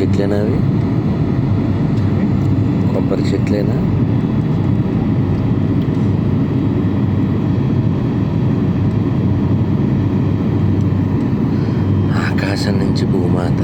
చెట్లేనా అవి? కొబ్బరి చెట్లేనా ఆకాశం నుంచి భూమాత.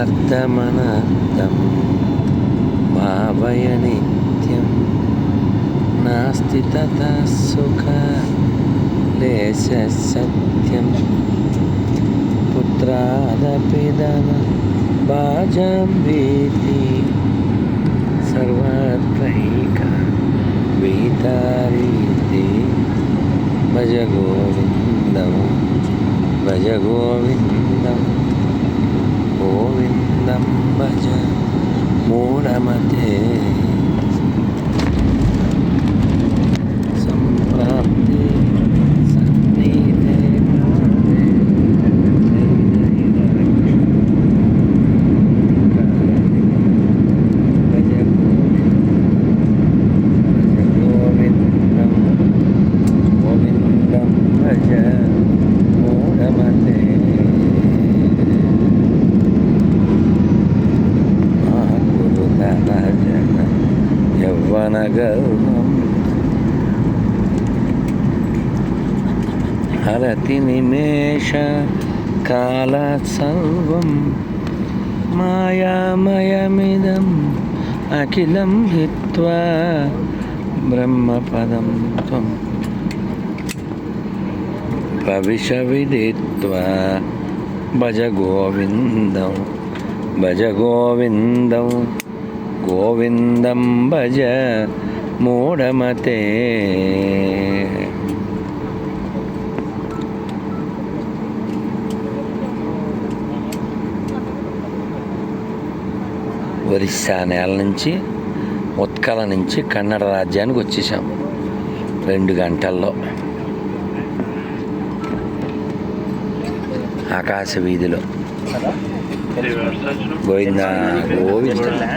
అర్థమనర్థం భావయ నిత్యం నాస్తి తథా సుఖ లేశ సత్యం. పుత్రాదపిదన బాజం వీతి సర్వత్రైక వీతారీతి భజ గోవిందం భజ గోవిందం గోవిందం భజ మూఢమతే సంప్రాప్తి సన్నిధే భావే భజ గోవిందం గోవిందం భజ మూఢమతే యవ్వనగర్వం హరతి నిమేష కాల సర్వం మాయామయమిదం అఖిలం హిత్వా బ్రహ్మపదం త్వం భవిష విదిత్వా భజ గోవిందం భజ గోవిందం గోవిందం భజ మూఢమతే. ఒరిస్సా నేల నుంచి ఉత్కల నుంచి కన్నడ రాజ్యానికి వచ్చేసాం. రెండు గంటల్లో. ఆకాశ వీధిలో. గోవిందా గోవింద.